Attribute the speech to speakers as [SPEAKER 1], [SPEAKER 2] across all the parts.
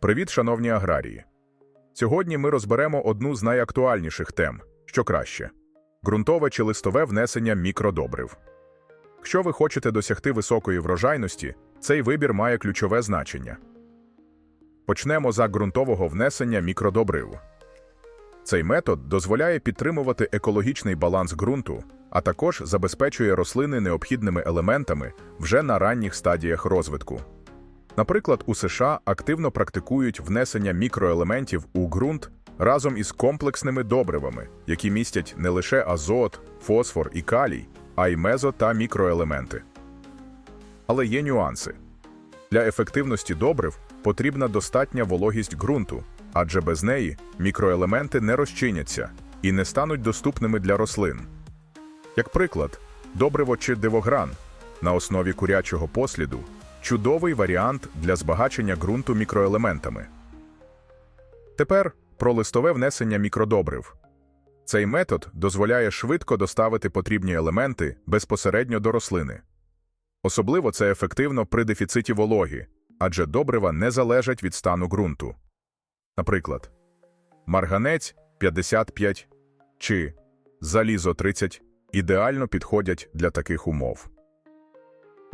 [SPEAKER 1] Привіт, шановні аграрії! Сьогодні ми розберемо одну з найактуальніших тем, що краще ґрунтове чи листове внесення мікродобрив. Якщо ви хочете досягти високої врожайності, цей вибір має ключове значення. Почнемо за ґрунтового внесення мікродобрив. Цей метод дозволяє підтримувати екологічний баланс ґрунту, а також забезпечує рослини необхідними елементами вже на ранніх стадіях розвитку. Наприклад, у США активно практикують внесення мікроелементів у ґрунт разом із комплексними добривами, які містять не лише азот, фосфор і калій, а й мезо та мікроелементи. Але є нюанси. Для ефективності добрив потрібна достатня вологість ґрунту, адже без неї мікроелементи не розчиняться і не стануть доступними для рослин. Як приклад, добриво чи дивогран на основі курячого посліду чудовий варіант для збагачення ґрунту мікроелементами. Тепер про листове внесення мікродобрив. Цей метод дозволяє швидко доставити потрібні елементи безпосередньо до рослини. Особливо це ефективно при дефіциті вологи, адже добрива не залежать від стану ґрунту. Наприклад, марганець 55 чи залізо 30 ідеально підходять для таких умов.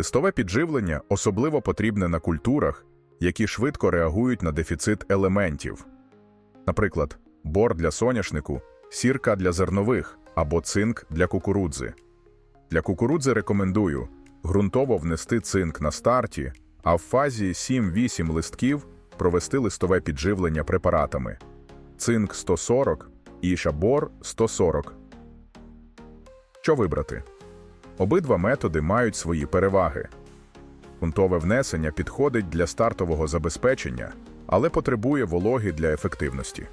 [SPEAKER 1] Листове підживлення особливо потрібне на культурах, які швидко реагують на дефіцит елементів. Наприклад, бор для соняшнику, сірка для зернових або цинк для кукурудзи. Для кукурудзи рекомендую ґрунтово внести цинк на старті, а в фазі 7-8 листків провести листове підживлення препаратами цинк 140 і шабор 140. Що вибрати? Обидва методи мають свої переваги. Ґрунтове внесення підходить для стартового забезпечення, але потребує вологи для ефективності.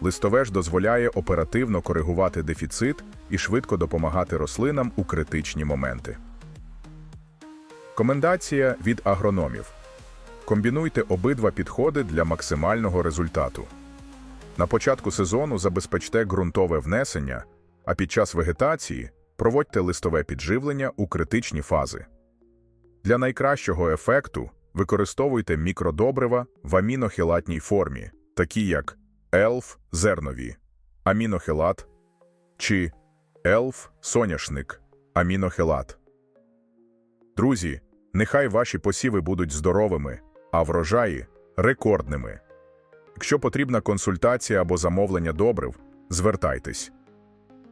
[SPEAKER 1] Листове ж дозволяє оперативно коригувати дефіцит і швидко допомагати рослинам у критичні моменти. Комендація від агрономів. Комбінуйте обидва підходи для максимального результату. На початку сезону забезпечте ґрунтове внесення, а під час вегетації проводьте листове підживлення у критичні фази. Для найкращого ефекту використовуйте мікродобрива в амінохілатній формі, такі як елф зернові, амінохилат чи елф соняшник, амінохилат. Друзі, нехай ваші посіви будуть здоровими, а врожаї рекордними. Якщо потрібна консультація або замовлення добрив, звертайтесь.